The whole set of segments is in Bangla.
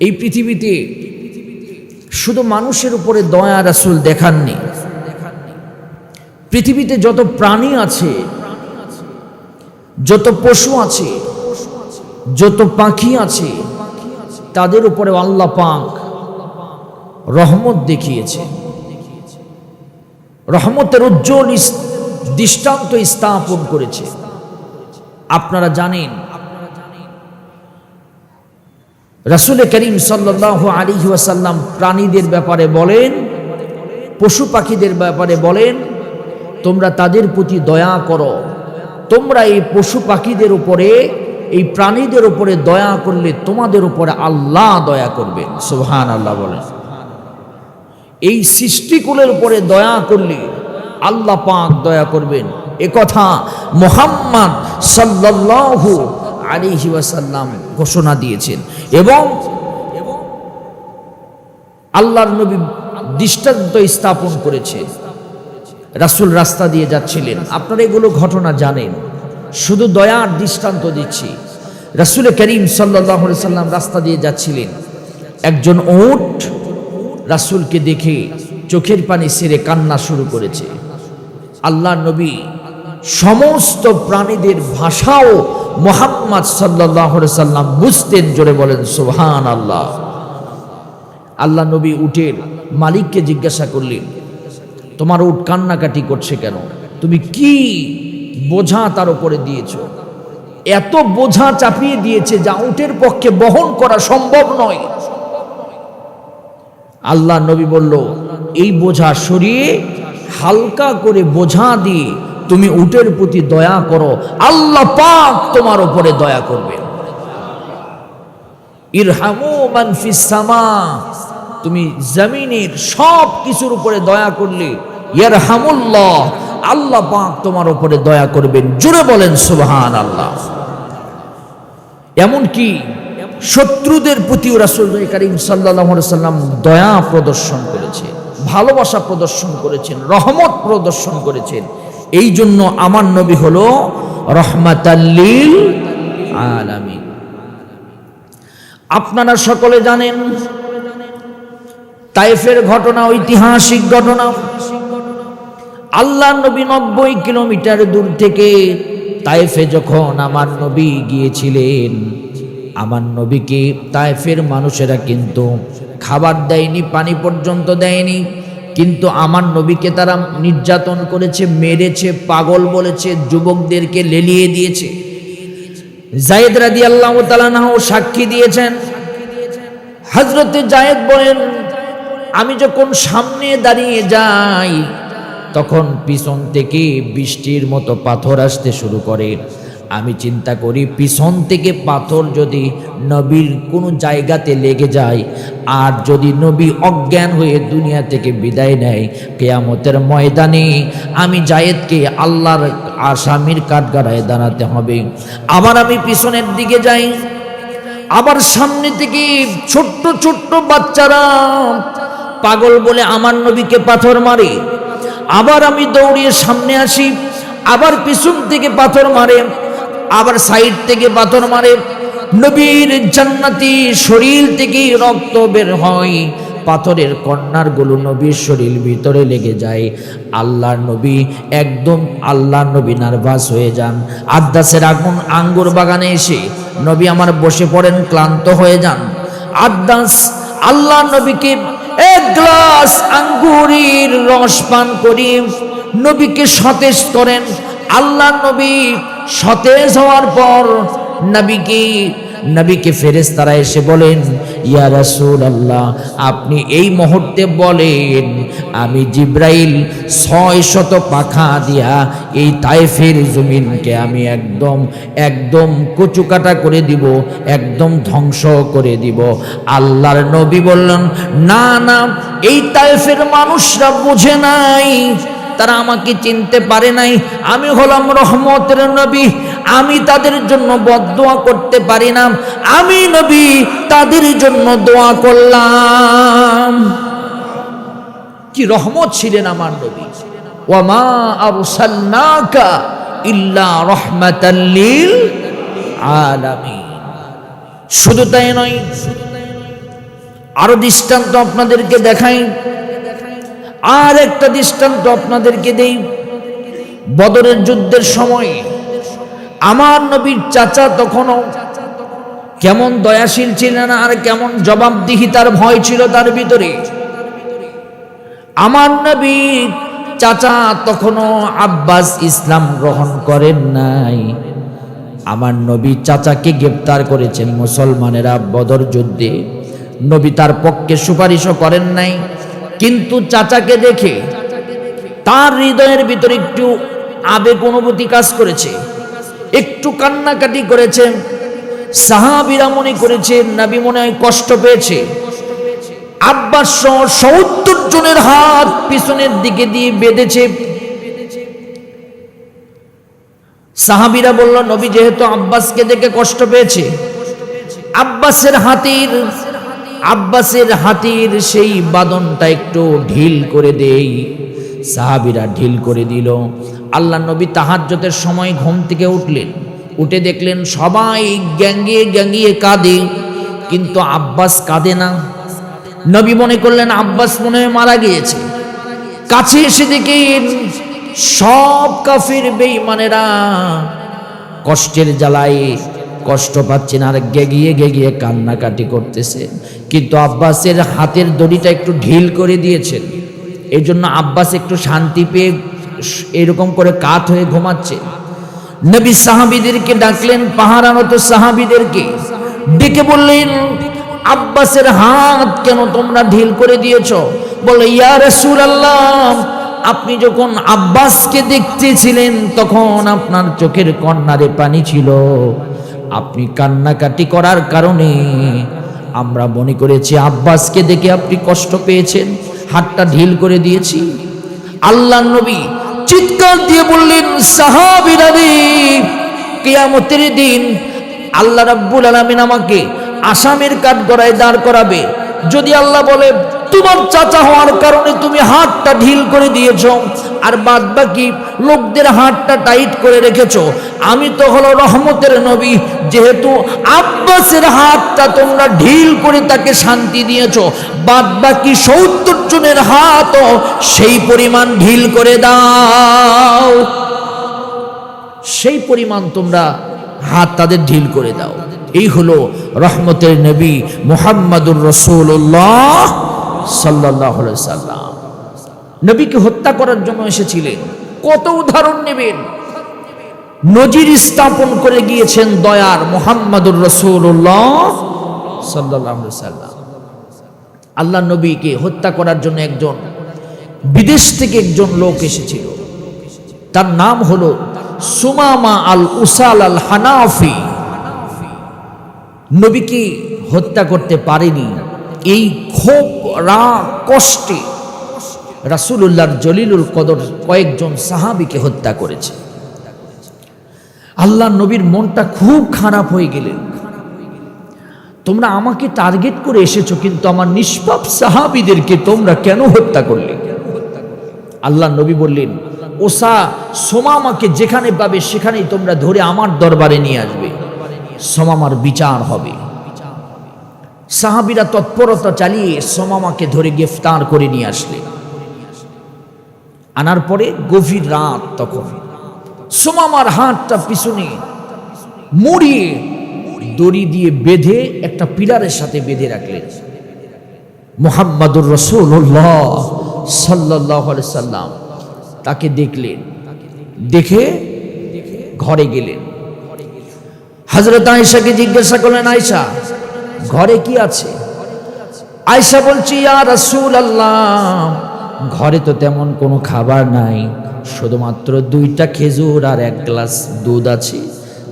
এই পৃথিবীতে শুধু মানুষের উপরে দয়া রাসুল দেখাননি। পৃথিবীতে যত প্রাণী আছে, যত পশু আছে, যত পাখি আছে, তাদের উপরে আল্লাহ পাক রহমত দেখিয়েছে। রহমতের উজ্জ্বল দৃষ্টান্ত স্থাপন করেছে। আপনারা জানেন রাসুল করিম সাল্লাহ আলী ওয়াসাল্লাম প্রাণীদের ব্যাপারে বলেন, পশু পাখিদের ব্যাপারে বলেন, তোমরা তাদের প্রতি দয়া করো। তোমরা এই পশু পাখিদের উপরে, এই প্রাণীদের উপরে দয়া করলে তোমাদের উপরে আল্লাহ দয়া করবেন সোহান আল্লাহ বলেন। এই সৃষ্টিকুলের উপরে দয়া করলে আল্লাহ পাক দয়া করবেন। এ কথা মোহাম্মদ সাল্লাল্লাহু আলাইহি ওয়াসাল্লাম ঘোষণা দিয়েছেন এবং আল্লাহর নবী দৃষ্টান্ত স্থাপন করেছে রাসূল রাস্তা দিয়ে যাচ্ছিলেন। আপনারা এগুলো ঘটনা জানেন। শুধু দয়ার দৃষ্টান্ত দিচ্ছি। রাসূল করিম আলাইহি সাল্লাম রাস্তা দিয়ে যাচ্ছিলেন। একজন ওট রাসূলকে দেখে চোখের পানি সেরে কান্না শুরু করেছে। আল্লাহ নবী সমস্ত প্রাণীদের ভাষাও মোহাম্মদ সাল্লাহ সাল্লাম বুঝতেন, জোরে বলেন সুবহান আল্লাহ আল্লাহ নবী উটের মালিককে জিজ্ঞাসা করলেন, তোমার উট কান্নাকাটি করছে কেন? তুমি কি বোঝা তার উপরে দিয়েছ? এত বোঝা চাপিয়ে দিয়েছে যা উটের পক্ষে বহন করা সম্ভব নয়। আল্লাহ নবী বলল, এই বোঝা সরিয়ে হালকা করে বোঝা দিয়ে তুমি উটের প্রতি দয়া করো, আল্লাহ পাক তোমার উপরে দয়া করবে। ইরহামু মানফিস সামা, তুমি জমিনের সব কিছুর উপরে দয়া করলে ইয়ারহামুল্লাহ আল্লাহ পাক তোমার উপরে দয়া করবেন। জুড়ে বলেন সুবহান আল্লাহ এমনকি শত্রুদের প্রতিও রাসুল করিম সাল্লাহ সাল্লাম দয়া প্রদর্শন করেছে ভালোবাসা প্রদর্শন করেছেন, রহমত প্রদর্শন করেছেন। এই জন্য আমার নবী হলো রহমাতাল্লিল আলামিন। আপনারা সকলে জানেন, তাইফের ঘটনা, ঐতিহাসিক ঘটনা। আল্লাহ নবী নব্বই কিলোমিটার দূর থেকে তাইফে যখন আমার নবী গিয়েছিলেন, আমার নবীকে তাইফের মানুষেরা কিন্তু খাবার দেয়নি, পানি পর্যন্ত দেয়নি। কিন্তু আমার নবীকে তারা নির্যাতন করেছে, মেরেছে, পাগল বলেছে, যুবকদেরকে লেলিয়ে দিয়েছে। জায়েদ রাদি আল্লাহ তালানাহ সাক্ষী দিয়েছেন হজরতে জায়েদ বলেন, আমি যখন সামনে দাঁড়িয়ে যাই, তখন পিছন থেকে বৃষ্টির মতো পাথর আসতে শুরু করে। আমি চিন্তা করি, পিছন থেকে পাথর যদি নবীর কোনো জায়গাতে লেগে যায়, আর যদি নবী অজ্ঞান হয়ে দুনিয়া থেকে বিদায় নেয়, কেয়ামতের ময়দানে আমি জায়েদকে আল্লাহর আসামির কাঠগাড়ায় দাঁড়াতে হবে। আবার আমি পিছনের দিকে যাই, আবার সামনে থেকে ছোট্ট ছোট্ট বাচ্চারা পাগল বলে আমার নবীকে পাথর মারে। আবার আমি দৌড়িয়ে সামনে আসি, আবার পিছন থেকে পাথর মারে। আবার সাইড থেকে পাথর মারে। নবীর জান্নাতি শরীর থেকে রক্ত বের হয়। পাথরের কন্যারগুলো নবীর শরীর ভিতরে লেগে যায়। আল্লাহর নবী একদম আল্লাহ নবী নার্ভাস হয়ে যান। আদাসের আগুন আঙ্গুর বাগানে এসে নবী আমার বসে পড়েন, ক্লান্ত হয়ে যান। আদাস আল্লাহ নবীকে এক গ্লাস আঙ্গুরের রস পান করি নবীকে সতেজ করেন। আল্লাহ নবী সতেজ হওয়ার পর নবীকে নবীকে ফেরেশতারা এসে বলেন, ইয়া রাসূল আল্লাহ আপনি এই মুহূর্তে বলেন, আমি জিব্রাইল ছয় শত পাখা দিয়া এই তাইফের জমিনকে আমি একদম একদম কচুকাটা করে দিব, একদম ধ্বংস করে দিব। আল্লাহর নবী বললেন, না না, এই তাইফের মানুষরা বুঝে নাই তারা আমাকে চিনতে পারে নাই। আমি হলাম রহমতের নবী। আমি তাদের জন্য বদোয়া করতে পারি না। আমি নবী, তাদের জন্য দোয়া করলাম। কি রহমত ছিলেন আমার নবী। ওয়ামা আরসালনাকা ইল্লা রহমাতাল্লিল আলামিন। শুধু তাই নয়, আরও দৃষ্টান্ত আপনাদেরকে দেখাই। আর একটা দৃষ্টান্ত আপনাদেরকে দেই। বদরের যুদ্ধের সময় আমার নবীর চাচা তখনও কেমন দয়াশীল ছিলেন আর কেমন জবাবদিহিতার ভয় ছিল তার ভিতরে। আমার নবী চাচা তখনও আব্বাস ইসলাম গ্রহণ করেন নাই। আমার নবী চাচাকে গ্রেপ্তার করেছেন মুসলমানেরা বদর যুদ্ধে। নবী তার পক্ষে সুপারিশও করেন নাই। কিন্তু চাচাকে দেখে তার হৃদয়ের ভিতরে একটু আবেগ অনুভূতি কাজ করেছে। একটু কান্নাকাটি করেছে। সাহাবিরা মনে করেছে, নাবি মনে হয় কষ্ট পেয়েছে। আব্বাস সহ সত্তর জনের হাত পিছনের দিকে দিয়ে বেঁধেছে। সাহাবিরা বলল, নবী যেহেতু আব্বাসকে দেখে কষ্ট পেয়েছে, আব্বাসের হাতির আব্বাসের হাতির সেই বাদনটা একটু ঢিল করে দেই। সাহাবিরা ঢিল করে দিল। আল্লাহ নবী তাহাজ্জতের সময় ঘুম থেকে উঠলেন। উঠে দেখলেন সবাই গ্যাঙ্গিয়ে গ্যাঙ্গিয়ে কাঁদে, কিন্তু আব্বাস কাঁদে না। নবী মনে করলেন, আব্বাস মনে মারা গিয়েছে। কাছে এসে দেখেন সব কাফির বেঈমানেরা কষ্টের জ্বালায় কষ্ট পাচ্ছেন আর গেগিয়ে গেগিয়ে কান্নাকাটি করতেছে। কিন্তু আব্বাসের হাতের দড়িটা একটু ঢিল করে দিয়েছেন। এই জন্য আব্বাস একটু শান্তি পেয়ে এরকম করে কাত হয়ে ঘুমাচ্ছে। নবী সাহাবিদেরকে ডাকলেন, পাহারানত সাহাবিদেরকে। ডেকে বললেন, আব্বাসের হাত কেন তোমরা ঢিল করে দিয়েছ? বলে, ইয়া রাসূলুল্লাহ, আপনি যখন আব্বাসকে দেখতেছিলেন, তখন আপনার চোখের কন্যারে পানি ছিল। আপনি কান্নাকাটি করার কারণে আমরা মনে করেছি, আব্বাসকে দেখে আপনি কষ্ট পেয়েছেন, হাতটা ঢিল করে দিয়েছি। আল্লাহ নবী চিৎকার দিয়ে বললেন সাহাবিরা কিয়ামতের দিন আল্লাহ রাব্বুল আলামিন আমাকে আসামের কাঠ গড়ায় দাঁড় করাবে। যদি আল্লাহ বলে, তোমার চাচা হওয়ার কারণে তুমি হাতটা ঢিল করে দিয়েছ আর বাদ বাকি লোকদের হাতটা টাইট করে রেখেছ। আমি তো হলো রহমতের নবী, যেহেতু আব্বাসের হাতটা তোমরা ঢিল করে তাকে শান্তি দিয়েছ বাদ বাকি সত্তর জনের হাতও সেই পরিমাণ ঢিল করে দাও। সেই পরিমাণ তোমরা হাত তাদের ঢিল করে দাও। এই হলো রহমতের নবী মোহাম্মদুর রসুল্লাহ সাল্লাহ সাল্লাম নবীকে হত্যা করার জন্য এসেছিলেন। কত উদাহরণ নেবেন? নজির স্থাপন করে গিয়েছেন দয়ার মোহাম্মদুর রসুল্লাহ সাল্লাহ সাল্লাম আল্লাহ নবীকে হত্যা করার জন্য একজন, বিদেশ থেকে একজন লোক এসেছিল। তার নাম হলো সুমামা আল উসাল আল হানাফি নবীকে হত্যা করতে পারেনি। এই ক্ষোভ রা কষ্টে রাসুলুল্লাহর জলিলুল কদর কয়েকজন সাহাবিকে হত্যা করেছে। আল্লাহ নবীর মনটা খুব খারাপ হয়ে গেলেন তোমরা আমাকে টার্গেট করে এসেছ, কিন্তু আমার নিষ্পাপ সাহাবিদেরকে তোমরা কেন হত্যা করলে? আল্লাহ নবী বললেন, ওসা, সোমামাকে যেখানে পাবে সেখানেই তোমরা ধরে আমার দরবারে নিয়ে আসবে। সোমামার বিচার হবে। সাহাবিরা তৎপরতা চালিয়ে সোমামাকে ধরে গ্রেফতার করে নিয়ে আসলেন আনার পরে গভীর রাত তখন। সোমামার হাতটা পিছনে মুড়িয়ে দড়ি দিয়ে বেঁধে একটা পিলারের সাথে বেঁধে রাখলেন। মোহাম্মদুর রসুল্লাহ সাল্লাহ সাল্লাম তাকে দেখলেন। দেখে ঘরে গেলেন। হজরত আয়সাকে জিজ্ঞাসা করলেন আয়সা ঘরে কি আছে? আয়সা বলছি, ইয়া রাসূল আল্লাহ ঘরে তো তেমন কোনো খাবার নাই, শুধুমাত্র দুইটা খেজুর আর এক গ্লাস দুধ আছে।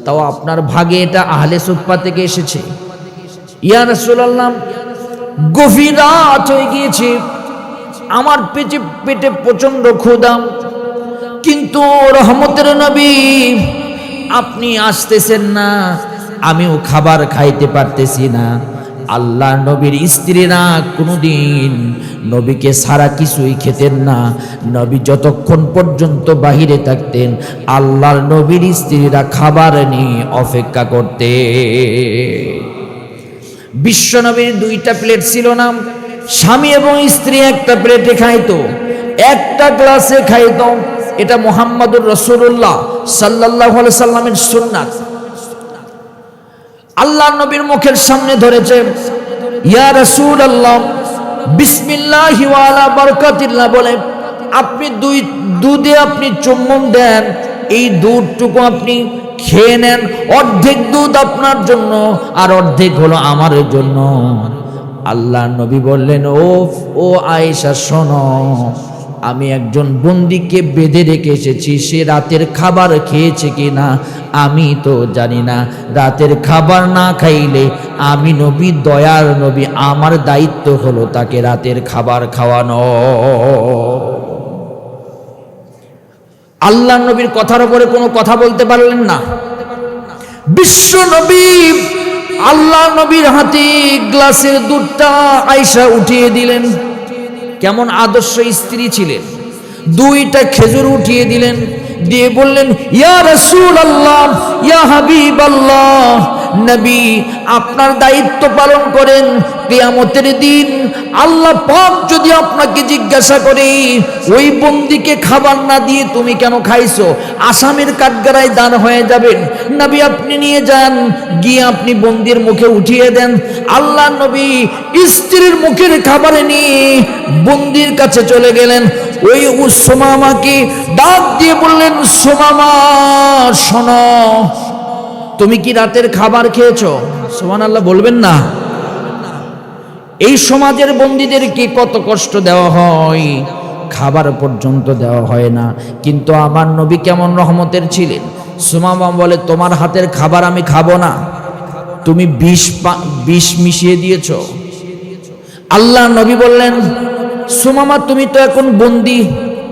তাও আপনার ভাগে এটা আহলে সুপ্পা থেকে এসেছে। ইয়া রাসূল আল্লাহ গভীর রাত হয়ে গিয়েছে। আমার পেটে পেটে প্রচণ্ড ক্ষুদাম কিন্তু রহমতের নবী, আপনি আসতেছেন না, আমিও খাবার খাইতে পারতেছি না। আল্লাহ নবীর স্ত্রীরা কোনোদিন নবীকে সারা কিছুই খেতেন না। নবী যতক্ষণ পর্যন্ত বাহিরে থাকতেন, আল্লাহর নবীর স্ত্রীরা খাবার নিয়ে অপেক্ষা করতে বিশ্বনবীর দুইটা প্লেট ছিল না, স্বামী এবং স্ত্রী একটা প্লেটে খাইতো, একটা গ্লাসে খাইতো। এটা মোহাম্মদুর রসুল্লাহ সাল্লাহ সাল্লামের সুন্নাত। আল্লাহ নবীর মুখের সামনে ধরেছে, ইয়া রসুল আল্লাহ বিসমিল্লাহ ওয়ালা বরকাতিল্লাহ বলে, আপনি দুই, দুধে আপনি চুম্বন দেন, এই দুধটুকু আপনি খেয়ে নেন, অর্ধেক দুধ আপনার জন্য আর অর্ধেক হলো আমার জন্য। আল্লাহ নবী বললেন ও ও আয়েশা, শোনো আমি একজন বন্দিকে বেঁধে রেখে এসেছি, সে রাতের খাবার খেয়েছে কি না আমি তো জানি না। রাতের খাবার না খাইলে আমি নবী, দয়ার নবী, আমার দায়িত্ব হলো তাকে রাতের খাবার খাওয়ানো। আল্লাহ নবীর কথার উপরে কোনো কথা বলতে পারলেন না। বিশ্ব নবী আল্লাহ নবীর হাতে গ্লাসের দুধটা আয়সা উঠিয়ে দিলেন। কেমন আদর্শ স্ত্রী ছিলেন? দুইটা খেজুর উঠিয়ে দিলেন, দিয়ে বললেন, ইয়া রসুল আল্লাহ ইয়া হাবিব আল্লাহ নবী আপনার দায়িত্ব পালন করেন। কেয়ামতের দিন আল্লাহ পাক যদি আপনাকে জিজ্ঞাসা করে, ওই বন্দিকে খাবার না দিয়ে তুমি কেন খাইছো? আসামের কাঠগাড়ায় দান হয়ে যাবেন নবী আপনি নিয়ে যান, গিয়ে আপনি বন্দির মুখে উঠিয়ে দেন। আল্লাহ নবী স্ত্রীর মুখের খাবারে নিয়ে বন্দির কাছে চলে গেলেন। ওই সোমামাকে ডাক দিয়ে বললেন, সোমামা, শোনো। তুমি কি রাতের খাবার খেয়েছ? সোমান আল্লাহ বলবেন না। এই সমাজের বন্দীদের কি কত কষ্ট দেওয়া হয়? খাবার পর্যন্ত দেওয়া হয় না। কিন্তু আমার নবী কেমন রহমতের ছিলেন। সুমামা বলে, তোমার হাতের খাবার আমি খাব না। তুমি বিষ বিষ মিশিয়ে দিয়েছ। আল্লাহ নবী বললেন সুমামা তুমি তো এখন বন্দি।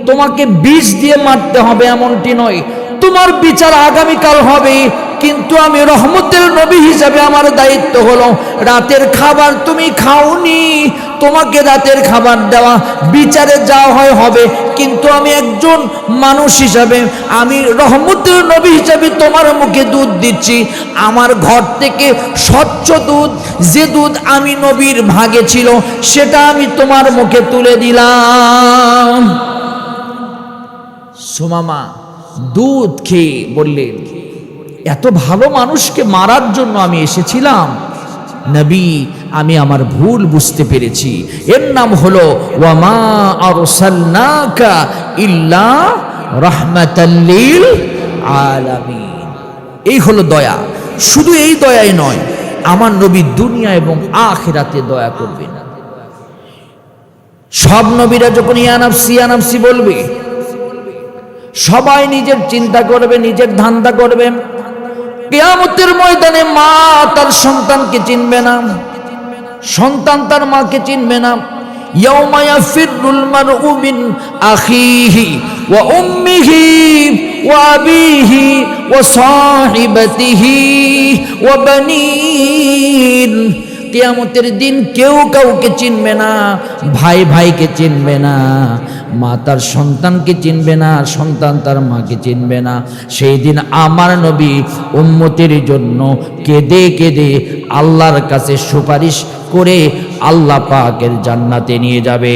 তোমাকে বিষ দিয়ে মারতে হবে এমনটি নয়। তোমার বিচার আগামীকাল হবে। কিন্তু আমি রহমতের নবী হিসাবে আমার দায়িত্ব হলো, রাতের খাবার তুমি খাওনি, তোমাকে রাতের খাবার দেওয়া, বিচারে যা হয়, হবে। কিন্তু আমি একজন মানুষ হিসাবে, আমি রহমতের নবী হিসাবে তোমার মুখে দুধ দিচ্ছি। আমার ঘর থেকে স্বচ্ছ দুধ, যে দুধ আমি নবীর ভাগে ছিল, সেটা আমি তোমার মুখে তুলে দিলাম। সোমামা, দুধ খেয়ে বললেন এত ভালো মানুষকে মারার জন্য আমি এসেছিলাম। নবী, আমি আমার ভুল বুঝতে পেরেছি। এর নাম হলো, ওয়ামা আরসালনাকা ইল্লা রাহমাতাল্লিল আলামিন। এই হলো দয়া। শুধু এই দয়াই নয়, আমার নবী দুনিয়া এবং আখিরাতে দয়া করবেন সব নবীরা যখন ইয়ানাফসি ইয়ানাফসি বলবে, সবাই নিজের চিন্তা করবে, নিজের ধান্দা করবে। কেয়ামতের ময়দানে মা তার সন্তানকে চিনবে না। সন্তান তার মাকে চিনবে না। কেয়ামতের দিন কেউ কাউকে চিনবে না, ভাই ভাইকে চিনবে না। মা তার সন্তানকে চিনবে না আর সন্তান তার মাকে চিনবে না। সেই দিন আমার নবী উম্মতের জন্য কেঁদে কেঁদে আল্লাহর কাছে সুপারিশ করে আল্লাহ পাকের জান্নাতে নিয়ে যাবে।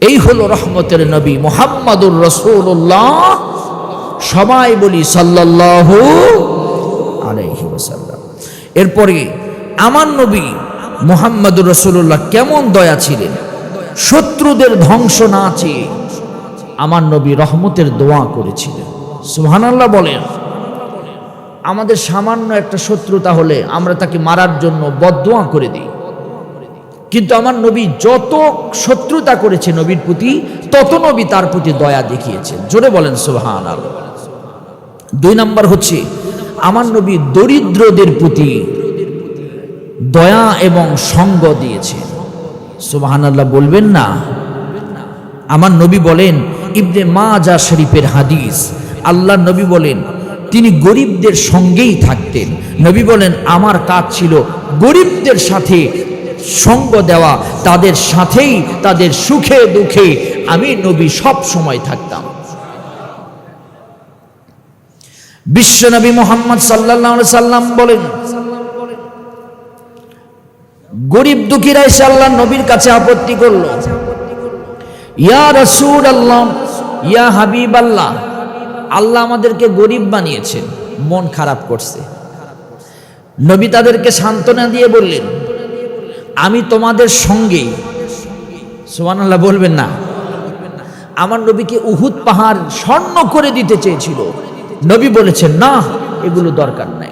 এই হলো রহমতের নবী মোহাম্মদুর রসুল্লাহ সবাই বলি সাল্লাল্লাহু আলাইহি এরপরে আমার নবী মোহাম্মদুর রসুল্লাহ কেমন দয়া ছিলেন? শত্রুদের ধ্বংস না চেয়ে আমার নবী রহমতের দোয়া করেছিলেন। সুবহানাল্লাহ বলেন, আমাদের সামান্য একটা শত্রুতা হলে আমরা তাকে মারার জন্য বদদোয়া করে দিই। কিন্তু আমার নবী যত শত্রুতা করেছে নবীর প্রতি, তত নবী তার প্রতি দয়া দেখিয়েছেন। জোরে বলেন সুবহান দুই নাম্বার হচ্ছে, আমার নবী দরিদ্রদের প্রতি দয়া এবং সঙ্গ দিয়েছে। সুবাহান আল্লাহ বলবেন না। আমার নবী বলেন, ইবনে যা শরীফের হাদিস। আল্লাহ নবী বলেন, তিনি গরিবদের সঙ্গেই থাকতেন। নবী বলেন, আমার কাজ ছিল গরিবদের সাথে সঙ্গ দেওয়া, তাদের সাথেই তাদের সুখে দুঃখে আমি নবী সব সময় থাকতাম। বিশ্বনবী মোহাম্মদ আলাইহি সাল্লাম বলেন গরিব দুঃখীরা এসে আল্লাহ নবীর কাছে আপত্তি করল। ইয়া রসুল আল্লাহ ইয়া হাবিব আল্লাহ আল্লাহ আমাদেরকে গরিব বানিয়েছেন মন খারাপ করছে। নবী তাদেরকে সান্ত্বনা দিয়ে বললেন, আমি তোমাদের সঙ্গে সোমান আল্লাহ বলবেন না। আমার নবীকে উহুদ পাহাড় স্বর্ণ করে দিতে চেয়েছিল। নবী বলেছেন, না, এগুলো দরকার নাই।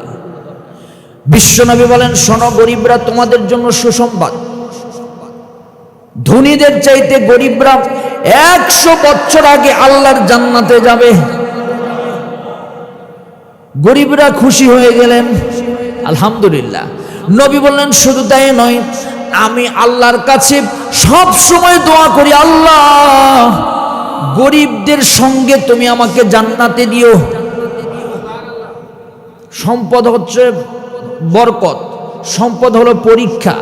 বিশ্বনবী বলেন, শোনো, গরিবরা তোমাদের জন্য সুসংবাদ। ধনীদের চাইতে গরিবরা একশো বছর আগে আল্লাহর জান্নাতে যাবে। গরিবরা খুশি হয়ে গেলেন। আলহামদুলিল্লাহ। নবী বললেন, শুধু তাই নয়, আমি আল্লাহর কাছে সব সময় দোয়া করি, আল্লাহ, গরিবদের সঙ্গে তুমি আমাকে জান্নাতে দিও। সম্পদ হচ্ছে বরকত। সম্পদ হলো পরীক্ষা।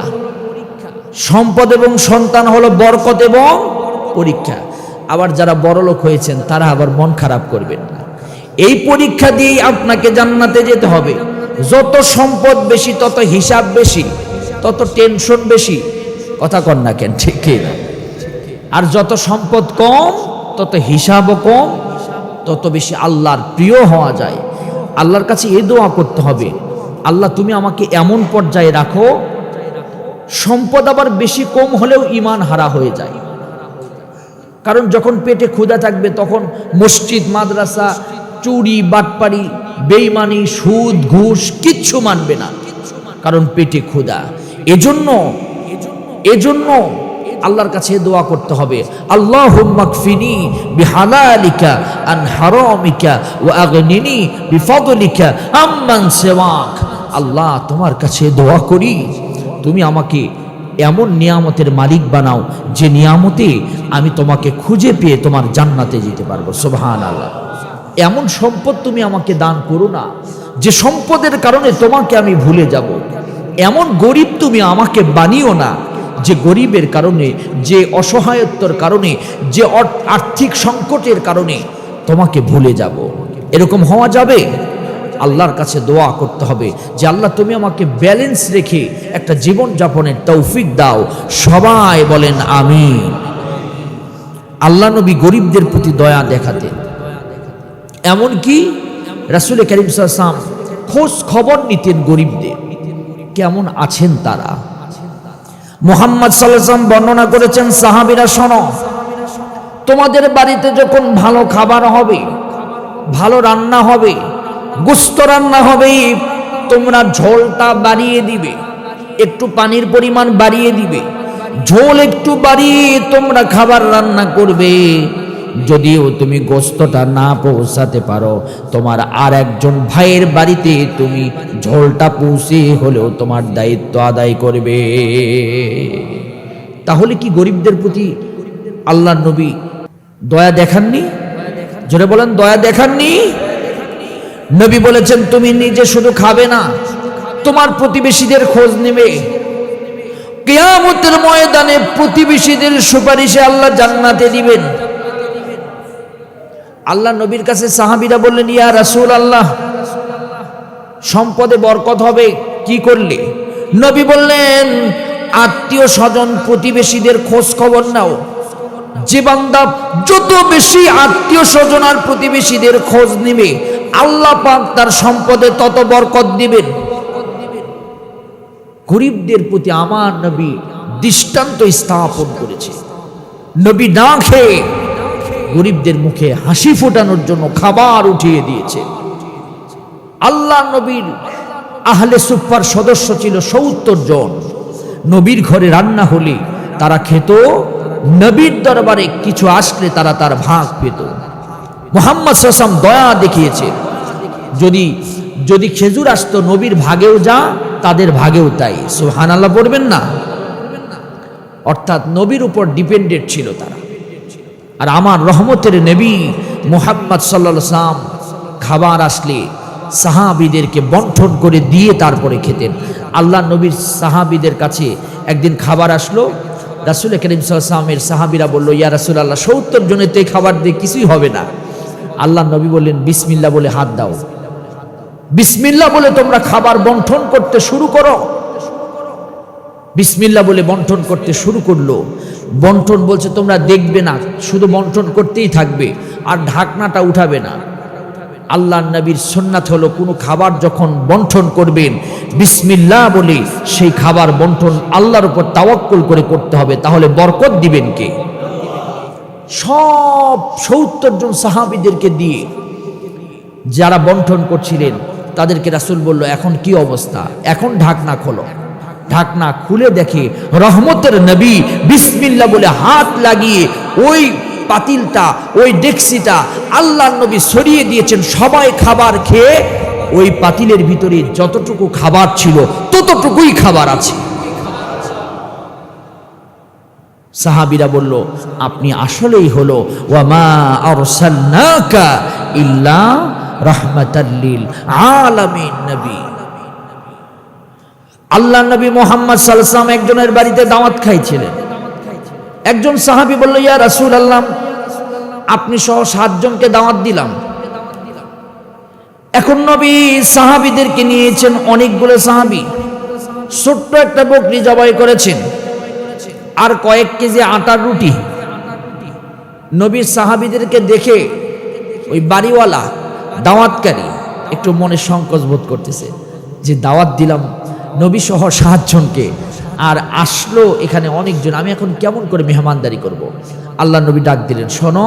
সম্পদ এবং সন্তান হলো বরকত এবং পরীক্ষা। আবার যারা বড়লোক হয়েছেন, তারা আবার মন খারাপ করবেন না। এই পরীক্ষা দিয়েই আপনাকে জান্নাতে যেতে হবে। যত সম্পদ বেশি, তত হিসাব বেশি, তত টেনশন বেশি। কথা কন না কেন, ঠিক না? আর যত সম্পদ কম, তত হিসাবও কম, তত বেশি আল্লাহর প্রিয় হওয়া যায়। আল্লাহর কাছে এ দোয়া করতে হবে। আল্লাহ, তুমি আমাকে এমন পর্যায়ে রাখো, সম্পদ আবার বেশি কম হলেও ইমান হারা হয়ে যায়। কারণ যখন পেটে ক্ষুধা থাকবে, তখন মসজিদ, মাদ্রাসা, চুরি, বাটপাড়ি, বেইমানি, সুদ, ঘুষ কিচ্ছু মানবে না, কারণ পেটে ক্ষুধা। এজন্য এজন্য আল্লাহর কাছে দোয়া করতে হবে আল্লাহ মাকফিনি বিহালালিকা আন হারামিকা ওয়া আগনিনি বিফদলিকা আম্মান সেওয়াক। আল্লাহ তোমার কাছে দোয়া করি। তুমি আমাকে এমন নিয়ামতের মালিক বানাও, যে নিয়ামতে আমি তোমাকে খুঁজে পেয়ে তোমার জান্নাতে যেতে পারব। সোভান আল্লাহ এমন সম্পদ তুমি আমাকে দান করো না, যে সম্পদের কারণে তোমাকে আমি ভুলে যাব। এমন গরিব তুমি আমাকে বানিও না, যে গরিবের কারণে, যে অসহায়ত্বর কারণে, যে আর্থিক সংকটের কারণে তোমাকে ভুলে যাব। এরকম হওয়া যাবে? আল্লাহর কাছে দোয়া করতে হবে যে আল্লাহ, তুমি আমাকে ব্যালেন্স রেখে একটা জীবন যাপনের তৌফিক দাও। সবাই বলেন আমি আল্লাহ নবী গরিবদের প্রতি দয়া দেখাতেন এমনকি রাসুল করিম সাল্লাম খোঁজ খবর নিতেন গরিবদের। কেমন আছেন তারা? মোহাম্মদ সাল্লাম বর্ণনা করেছেন, সাহাবিরা শোনো, তোমাদের বাড়িতে যখন ভালো খাবার হবে, ভালো রান্না হবে গুস্ত রান্না হবে তোমরা ঝোলটা বাড়িয়ে দিবে। একটু পানির পরিমাণ বাড়িয়ে দিবে। ঝোল একটু বাড়িয়ে তোমরা খাবার রান্না করবে। যদিও তুমি গোস্তটা না পৌঁছাতে পারো, তোমার আর একজন ভাইয়ের বাড়িতে তুমি ঝোলটা পৌঁছে হলেও তোমার দায়িত্ব আদায় করবে। তাহলে কি গরিবদের প্রতি আল্লাহ নবী দয়া দেখাননি? জোরে বলেন, দয়া দেখাননি? নবী বলেছেন, তুমি নিজে শুধু খাবে না, তোমার প্রতিবেশীদের খোঁজ নেবে। কেয়ামতের ময়দানে প্রতিবেশীদের সুপারিশে আল্লাহ জান্নাতে দিবেন। আল্লাহ নবীর কাছে সাহাবিরা বললেন, ইয়া রাসূল আল্লাহ সম্পদে বরকত হবে, কি করলে? নবী বললেন, আত্মীয় স্বজন প্রতিবেশীদের খোঁজ খবর নাও। যে বান্দা যত বেশি আত্মীয় স্বজন আর প্রতিবেশীদের খোঁজ নিবে আল্লাহ পাক তার সম্পদে তত বরকত দিবেন। গরিবদের প্রতি আমার নবী দৃষ্টান্ত স্থাপন করেছে। নবী না খেয়ে গরিবদের মুখে হাসি ফোটানোর জন্য খাবার উঠিয়ে দিয়েছে। আল্লাহ নবীর আহলে সুপ্পার সদস্য ছিল সত্তর জন। নবীর ঘরে রান্না হলে তারা খেত, নবীর দরবারে কিছু আসলে তারা তার ভাগ পেত। মোহাম্মদ সাসাম দয়া দেখিয়েছে। যদি যদি খেজুর আসতো নবীর ভাগেও যা, তাদের ভাগেও তাই। সোহান আল্লাহ পড়বেন না। অর্থাৎ নবীর উপর ডিপেন্ডেন্ট ছিল তারা। আর আমার রহমতের নবী মোহাম্মদ সাল্লা সাল্লাম খাবার আসলে সাহাবিদেরকে বন্টন করে দিয়ে তারপরে খেতেন। আল্লাহ নবীর সাহাবিদের কাছে একদিন খাবার আসলো। রাসুল করিম সাল্লামের সাহাবিরা বলল, ইয়া রাসুল আল্লাহ সত্তর জনের তো খাবার দিয়ে কিছুই হবে না। আল্লাহ নবী বললেন বিসমিল্লা বলে হাত দাও। বিসমিল্লা বলে তোমরা খাবার বন্টন করতে শুরু করো। বিসমিল্লা বলে বন্টন করতে শুরু করল। বন্টন বলছে, তোমরা দেখবে না, শুধু বন্টন করতেই থাকবে, আর ঢাকনাটা উঠাবে না। আল্লাহ নবীর সুন্নাত হলো, কোনো খাবার যখন বন্টন করবেন, বিসমিল্লাহ বলে সেই খাবার বন্টন আল্লাহর উপর তাওয়াক্কুল করে করতে হবে, তাহলে বরকত দিবেন কে? সব সত্তর জন সাহাবিদেরকে দিয়ে যারা বন্টন করছিলেন, তাদেরকে রাসূল বলল, এখন কি অবস্থা? এখন ঢাকনা খোলো। ঢাকনা খুলে দেখে রহমতের নবী বিসমিল্লা বলে হাত লাগিয়ে ওই পাতিলটা, ওই ডেক্সিটা আল্লাহর নবী সরিয়ে দিয়েছেন। সবাই খাবার খেয়ে ওই পাতিলের ভিতরে যতটুকু খাবার ছিল, ততটুকুই খাবার আছে। সাহাবিরা বলল, আপনি আসলেই হলো, ওয়ামা নবী। আল্লাহ নবী মোহাম্মদ সাল্লাম একজনের বাড়িতে দাওয়াত খাইছিলেন। একজন সাহাবি বলল, ইয়া রাসূল আল্লাহ আপনি সহ সাতজনকে দাওয়াত দিলাম। এখন নবী সাহাবিদেরকে নিয়েছেন অনেকগুলো সাহাবি। ছোট্ট একটা বকরি জবাই করেছেন। আর কয়েক কেজি আটার রুটি। নবীর সাহাবিদেরকে দেখে ওই বাড়িওয়ালা, দাওয়াতকারী একটু মনে সংকোচ বোধ করতেছে যে দাওয়াত দিলাম, নবী সহ সাতজনকে। আর আসলো এখানে অনেকজন। আমি এখন কেমন করে মেহমানদারি করব। আল্লাহ নবী ডাক দিলেন, শোনো,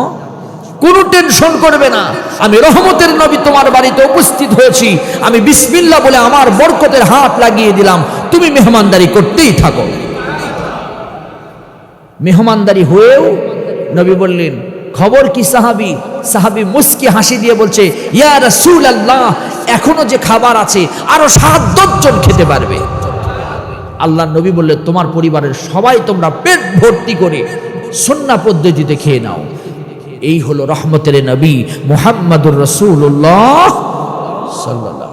কোনো টেনশন করবে না। আমি রহমতের নবী তোমার বাড়িতে উপস্থিত হয়েছি। আমি বিসমিল্লা বলে আমার বরকতের হাত লাগিয়ে দিলাম। তুমি মেহমানদারি করতেই থাকো। মেহমানদারি হয়েও নবী বললেন, খবর কি সাহাবি? সাহাবি মুস্কি হাসি দিয়ে বলছে, ইয়া রাসূল আল্লাহ এখনও যে খাবার আছে, আরও সাত জন খেতে পারবে। আল্লাহ নবী বললেন, তোমার পরিবারের সবাই তোমরা পেট ভর্তি করে সন্না পদ্ধতিতে খেয়ে নাও। এই হলো রহমতের নবী মুহাম্মাদুর রসুল্লাহ সাল্লাল্লাহু